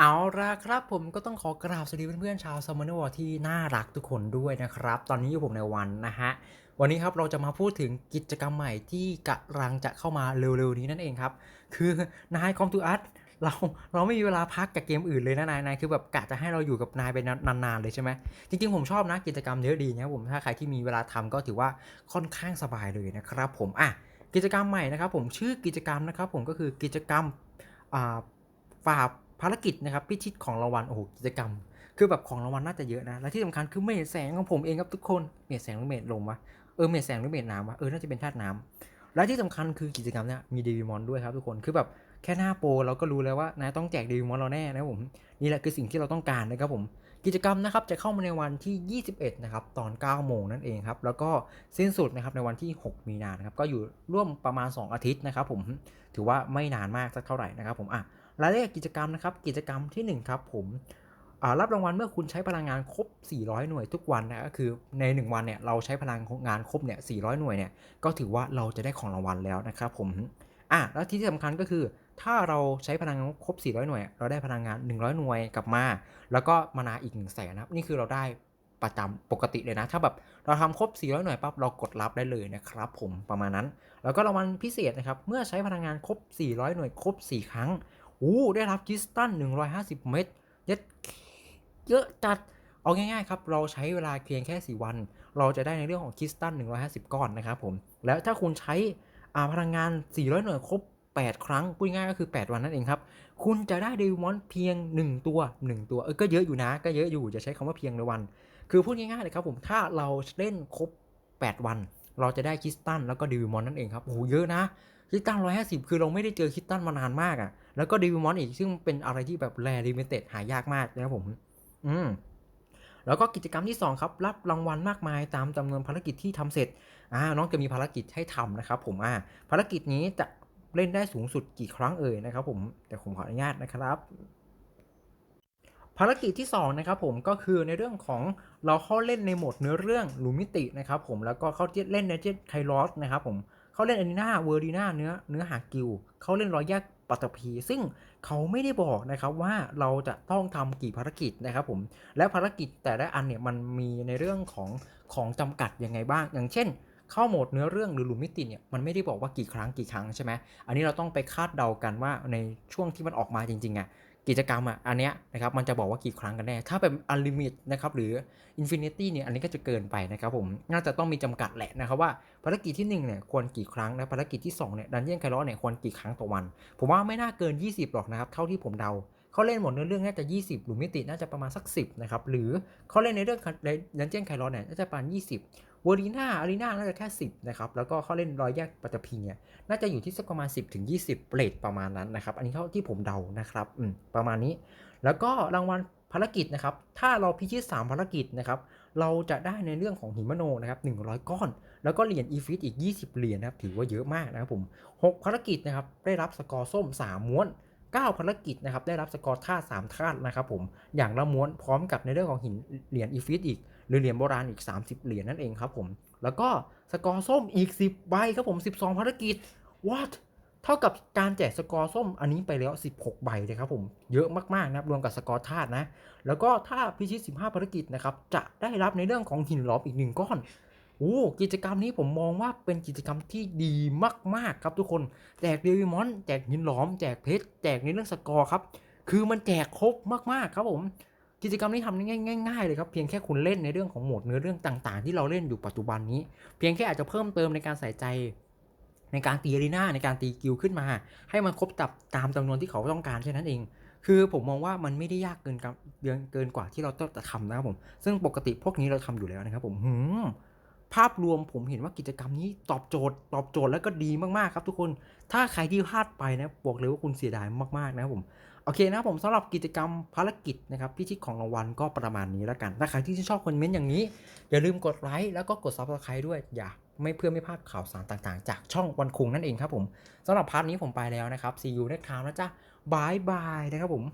เอาละครับผมก็ต้องขอกราบสวัสดีเพื่อนๆชาวซัมมอนวอที่น่ารักทุกคนด้วยนะครับ ตอนนี้อยู่ผมในวันนะฮะ วันนี้ครับเราจะมาพูดถึงกิจกรรมใหม่ที่กำลังจะเข้ามาเร็วๆนี้นั่นเองครับ คือนายคอมทูอัสเราเราไม่มีเวลาพักกับเกมอื่นเลยนะนายนายคือแบบกะจะให้เราอยู่กับนายไปนานๆเลยใช่ไหมจริงๆผมชอบนะกิจกรรมเยอะดีนะผมถ้าใครที่มีเวลาทำก็ถือว่าค่อนข้างสบายเลยนะครับผมอะกิจกรรมใหม่นะครับผมชื่อกิจกรรมนะครับผมก็คือกิจกรรมอ่าฝ่า ภารกิจนะครับพิชิตของรางวัลโอ้โหกิจกรรม คือแบบของรางวัลน่าจะเยอะนะและที่สำคัญคือเมดแสงของผมเองครับทุกคนเมดแสงหรือเมดลมวะเออเมดแสงหรือเมดน้ำวะเออน่าจะเป็นธาตุน้ำและที่สำคัญคือกิจกรรมเนี้ยมีเดวิมอนด้วยครับทุกคนคือแบบแค่หน้าโปรเราก็รู้แล้วว่านายต้องแจกเดวิมอนเราแน่นะผมนี่แหละคือสิ่งที่เราต้องการนะครับผมกิจกรรมนะครับจะเข้ามาในวันที่ 21 นะครับ ตอน 9 โมงนั่นเองครับ แล้วก็สิ้นสุดนะครับในวันที่ 6 มีนานะครับ ก็อยู่ร่วมประมาณ 2 อาทิตย์นะครับผม ถือว่าไม่นานมากสักเท่าไหร่นะครับผม อะ รายละเอียดกิจกรรมนะครับ กิจกรรมที่1ครับผมรับรางวัลเมื่อคุณใช้พลังงานครบ 400 หน่วยทุกวันนะก็คือใน 1 วันเนี่ยเราใช้พลังงานครบเนี่ย 400 หน่วยเนี่ยก็ถือว่าเราจะได้ของรางวัลแล้วนะครับผมอะแล้วที่สำคัญก็คือ ถ้าเราใช้พลังงานครบ 400 หน่วย เราได้พลังงาน 100 หน่วยกลับมา แล้วก็มานาอีก1 0 0 0 0แสนนะครับนี่คือเราได้ประจำปกติเลยนะ ถ้าแบบเราทำครบ 400 หน่วยปั๊บเรากดรับได้เลยนะครับผมประมาณนั้น แล้วก็รางวัลพิเศษนะครับ เมื่อใช้พลังงานครบ 400 หน่วยครบ 4 ครั้ง อู้ได้รับคิสตัล150 เม็ดเย็ดเยอะจัด เอาง่ายๆครับ เราใช้เวลาเพียงแค่ 4 วัน เราจะได้ในเรื่องของคิสตัล150 ก้อนนะครับผม แล้วถ้าคุณใช้อาพลังงาน 400 หน่วยครบ 8 ครั้งพูดง่ายก็คือ 8 วันนั่นเองครับ คุณจะได้เดวิมอนเพียง 1 ตัว 1 ตัว เออก็เยอะอยู่นะ ก็เยอะอยู่ จะใช้คำว่าเพียงในวัน คือพูดง่ายๆเลยครับผม ถ้าเราเล่นครบ 8 วัน เราจะได้คิสตัลแล้วก็เดวิมอนนั่นเองครับ โอ้โห เยอะนะ คิสตัล150 คือเราไม่ได้เจอคิสตัลมานานมากอะ่ะ แล้วก็เดวิมอนอีกซึ่งเป็นอะไรที่แบบแรลิมิเต็ดหายากมากนะครับผม อืมแล้วก็กิจกรรมที่ 2 ครับ รับรางวัลมากมายตามจำนวนภารกิจที่ทำเสร็จอ่าน้องจะมีภารกิจให้ทำนะครับผมอ่าภารกิจนี้จะเล่นได้สูงสุดกี่ครั้งเอ่ยนะครับผมแต่ผมขออนุญาตนะครับ ภารกิจที่2นะครับผมก็คือในเรื่องของเราเข้าเล่นในโหมดเนื้อเรื่องหรือมิตินะครับผมแล้วก็เข้าเล่นในเจ็ตไคลอสนะครับผมเขาเล่นอารีนาเวอร์ดีนาเนื้อเนื้อหากิลเขาเล่นรอยแยก ปัตตภีซึ่งเขาไม่ได้บอกนะครับว่าเราจะต้องทำกี่ภารกิจนะครับผมและภารกิจแต่ละอันเนี่ยมันมีในเรื่องของของจำกัดยังไงบ้าง อย่างเช่น เข้าโหมดเนื้อเรื่องหรือหลุมมิติเนี่ยมันไม่ได้บอกว่ากี่ครั้งกี่ครั้งใช่ไหมอันนี้เราต้องไปคาดเดากันว่าในช่วงที่มันออกมาจริงๆอะ กิจกรรมอะอันเนี้ยนะครับมันจะบอกว่ากี่ครั้งกันแน่ถ้าเป็นอันลิมิตนะครับหรืออินฟินิตี้เนี่ยอันนี้ก็จะเกินไปนะครับผมน่าจะต้องมีจำกัดแหละนะครับว่าภารกิจที่1เนี่ยควรกี่ครั้งและภารกิจที่2เนี่ยดันเจียนไคลร์เนี่ยควรกี่ครั้งต่อวัน ผมว่าไม่น่าเกิน 20หรอกนะครับเท่าที่ผมเดา เขาเล่นหมดเนื้อเรื่องน่าจะ 20 หรือมิติน่าจะประมาณสัก 10 นะครับ หรือเขาเล่นในเรื่องดันเจียนไคลอสเนี่ยน่าจะประมาณ 20เวอร์ดีนาอารีนาน่าจะแค่ 10 นะครับ แล้วก็เขาเล่นรอยแยกปัตตภีเนี่ยน่าจะอยู่ที่สักประมาณ 10ถึง20 เปรตประมาณนั้นนะครับ อันนี้เท่าที่ผมเดานะครับอืมประมาณนี้ แล้วก็รางวัลภารกิจนะครับ ถ้าเราพิชิต 3 ภารกิจนะครับเราจะได้ในเรื่องของหิมโนนะครับ100 ก้อน แล้วก็เหรียญอีฟิตอีก 20 เหรียญนะครับ ถือว่าเยอะมากนะครับผม 6 ภารกิจนะครับ ได้รับสกอร์ส้ม 3 ม้วน 9ภารกิจนะครับได้รับสกอร์ท่า3ท่านะครับผมอย่างละม้วนพร้อมกับในเรื่องของหินเหรียญอีฟิตอีกหรือเหรียญโบราณอีก 30 เหรียญนั่นเองครับผมแล้วก็สกอร์ส้มอีก 10ใบครับผม 12 ภารกิจ what เท่ากับการแจกสกอร์ส้มอันนี้ไปแล้ว 16 ใบเลยครับผมเยอะมากๆนะครับรวมกับสกอร์ธาตุนะแล้วก็ถ้าพิชิต 15 ภารกิจนะครับจะได้รับในเรื่องของหินหลอมอีก 1 ก้อน โอ้กิจกรรมนี้ผมมองว่าเป็นกิจกรรมที่ดีมากๆครับทุกคน แจกเดวิมอนแจกหินหลอม แจกเพชร แจกในเรื่องสกอร์ครับ คือมันแจกครบมากๆครับผม กิจกรรมนี้ทำง่ายๆเลยครับ เพียงแค่คุณเล่นในเรื่องของโหมดเนื้อเรื่องต่างๆ ที่เราเล่นอยู่ปัจจุบันนี้ เพียงแค่อาจจะเพิ่มเติมในการใส่ใจ ในการตีอารีนาในการตีกิลขึ้นมา ให้มันครบตับตามจำนวนที่เขาต้องการแค่นั้นเองคือผมมองว่ามันไม่ได้ยากเกินกับเกินเกินกว่าที่เราต้องทำนะครับผม ซึ่งปกติพวกนี้เราทำอยู่แล้วนะครับผมหืม ภาพรวมผมเห็นว่ากิจกรรมนี้ตอบโจทย์ ตอบโจทย์แล้วก็ดีมากๆครับทุกคน ถ้าใครที่พลาดไปนะบอกเลยว่าคุณเสียดายมากๆนะครับผมโอเคนะผมสำหรับกิจกรรมภารกิจนะครับพิชิตของรางวัลก็ประมาณนี้แล้วกันถ้าใครที่ชอบคอมเมนต์อย่างนี้ อย่าลืมกดไลค์แล้วก็กด subscribe ด้วยอย่าไม่เพื่อไม่พลาดข่าวสารต่างๆ จากช่องวันคุงนั่นเองครับผมสำหรับพาร์ทนี้ผมไปแล้วนะครับ see you next time นะจ๊ะบายบายนะครับผม